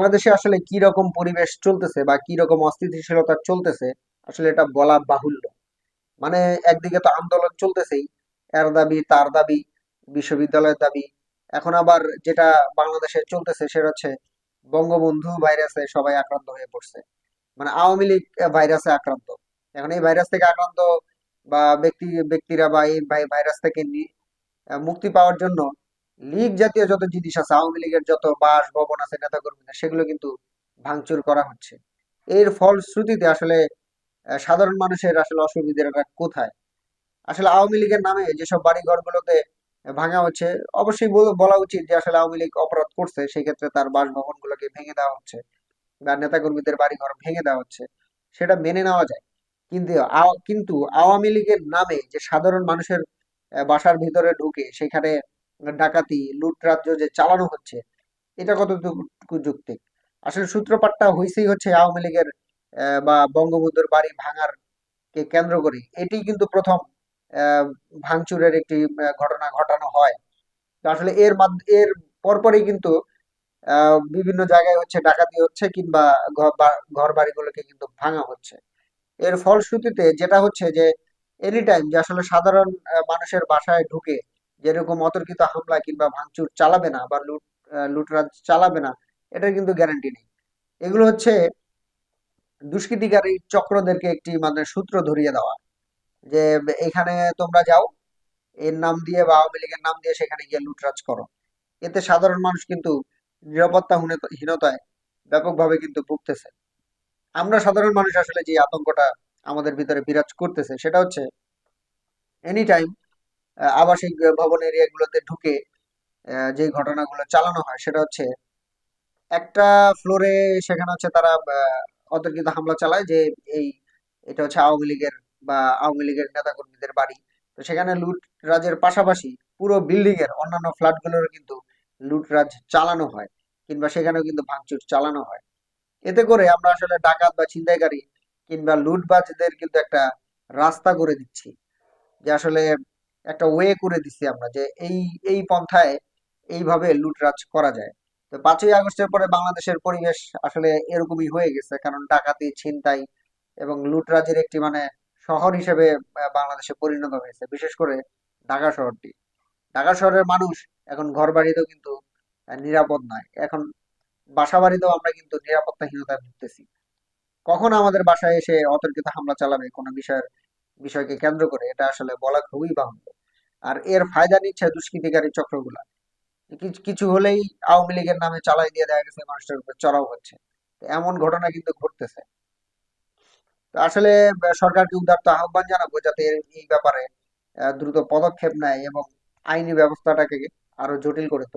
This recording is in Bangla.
বাংলাদেশে আসলে কি রকম পরিবেশ চলতেছে বা কি রকম অস্থিতিশীলতা চলতেছে, আসলে এটা বলা বাহুল্য। মানে একদিকে তো আন্দোলন চলতেছেই, এর দাবি তার দাবি, বিশ্ববিদ্যালয়ের দাবি। এখন আবার যেটা বাংলাদেশে চলতেছে সেটা হচ্ছে বঙ্গবন্ধু ভাইরাসে সবাই আক্রান্ত হয়ে পড়ছে। মানে আওয়ামী লীগ ভাইরাসে আক্রান্ত। এখন এই ভাইরাস থেকে আক্রান্ত বা ব্যক্তি, ব্যক্তিরা বা এই ভাইরাস থেকে মুক্তি পাওয়ার জন্য লীগ জাতীয় যত জিনিস আছে, আওয়ামী লীগের যত বাস, ভবন আছে, নেতাকর্মীদের, সেগুলো কিন্তু ভাঙচুর করা হচ্ছে। এর ফলশ্রুতিতে আসলে সাধারণ মানুষের আসলে অসুবিধাটা কোথায়? আসলে আওয়ামী লীগের নামে যেসব বাড়ি ঘরগুলোতে ভাঙা হচ্ছে, অবশ্যই বলা উচিত যে আসলে আওয়ামী লীগ অপরাধ করছে সেই ক্ষেত্রে তার বাসভবনগুলোকে ভেঙে দেওয়া হচ্ছে বা নেতাকর্মীদের বাড়িঘর ভেঙে দেওয়া হচ্ছে, সেটা মেনে নেওয়া যায়। কিন্তু কিন্তু আওয়ামী লীগের নামে যে সাধারণ মানুষের বাসার ভিতরে ঢুকে, সেখানে ডাকাতি, লুটরাজ্য যে চালানো হচ্ছে, এটা কতটুকু যৌক্তিক আসলে সূত্রপাতটা হয়েছেই হচ্ছে আওয়ামী লীগের বা বঙ্গবন্ধুর বাড়ি ভাঙার কে কেন্দ্র করে। এটি কিন্তু প্রথম ভাঙচুরের একটি ঘটনা ঘটানো হয়। আসলে এর এর পরপরই কিন্তু বিভিন্ন জায়গায় হচ্ছে ডাকাতি হচ্ছে কিংবা ঘর ঘর বাড়িগুলোকে কিন্তু ভাঙা হচ্ছে। এর ফলশ্রুতিতে যেটা হচ্ছে যে এনি টাইম যে আসলে সাধারণ মানুষের বাসায় ঢুকে যেরকম অতর্কিত হামলা কিংবা ভাঙচুর চালাবে না বা লুট লুটরাজ চালাবে না, এটার কিন্তু গ্যারান্টি নেই। এগুলো হচ্ছে দুষ্কৃতিকারী চক্রদেরকে একটি মানে সূত্র ধরিয়ে দেওয়া। যে এখানে তোমরা যাও, এর নাম দিয়ে বা আওয়ামী লীগের নাম দিয়ে সেখানে গিয়ে লুটরাজ করো। এতে সাধারণ মানুষ কিন্তু নিরাপত্তাহীনতায় হীনতায় ব্যাপকভাবে কিন্তু ভুগতেছে। আমরা সাধারণ মানুষ আসলে যে আতঙ্কটা আমাদের ভিতরে বিরাজ করতেছে, সেটা হচ্ছে এনি টাইম আবাসিক ভবন এরিয়াগুলোতে ঢুকে যে ঘটনাগুলো চালানো হয়, সেটা হচ্ছে একটা ফ্লোরে সেখানে হচ্ছে তারা অতর্কিত হামলা চালায় যে এই এটা হচ্ছে আওয়ামী লীগের বা আওয়ামী লীগের নেতাকর্মীদের বাড়ি। তো সেখানে লুটরাজের পাশাপাশি পুরো বিল্ডিং এর অন্যান্য ফ্ল্যাটগুলোর কিন্তু লুটরাজ চালানো হয়, কিংবা সেখানেও কিন্তু ভাঙচুর চালানো হয়। এতে করে আমরা আসলে ডাকাত বা ছিনতাইকারী কিংবা লুটবাজদের কিন্তু একটা রাস্তা করে দিচ্ছি। যে আসলে একটা ওয়ে করে দিচ্ছি আমরা যে এই এই পন্থায় এইভাবে লুটরাজ করা যায়। তো পাঁচই আগস্টের পরে বাংলাদেশের পরিবেশ আসলে এরকমই হয়ে গেছে, কারণ ডাকাতি, ছিনতাই এবং লুটরাজের একটি মানে শহর হিসেবে বাংলাদেশে পরিণত হয়েছে, বিশেষ করে ঢাকা শহরটি। ঢাকা শহরের মানুষ এখন ঘর বাড়িতেও কিন্তু নিরাপদ নয়। এখন বাসা বাড়িতেও আমরা কিন্তু নিরাপত্তাহীনতায় ভুগতেছি। কখন আমাদের বাসায় এসে অতর্কিত হামলা চালাবে কোনো বিষয়ের বিষয়কে কেন্দ্র করে এটা আসলে বলা খুবই বাহুল্য। আর এর ফায়দা নিচ্ছে দুষ্কৃতিকারী চক্রগুলা। কিছু হলেই আওয়ামী লীগের নামে চালাই দিয়ে দেখা গেছে মানুষের উপর চড়াও হচ্ছে। এমন ঘটনা কিন্তু ঘটতেছে। আসলে সরকারকে উদারত আহ্বান জানাব যাতে এই ব্যাপারে দ্রুত পদক্ষেপ নেয় এবং আইনি ব্যবস্থাটাকে আরও জটিল করে তোলে।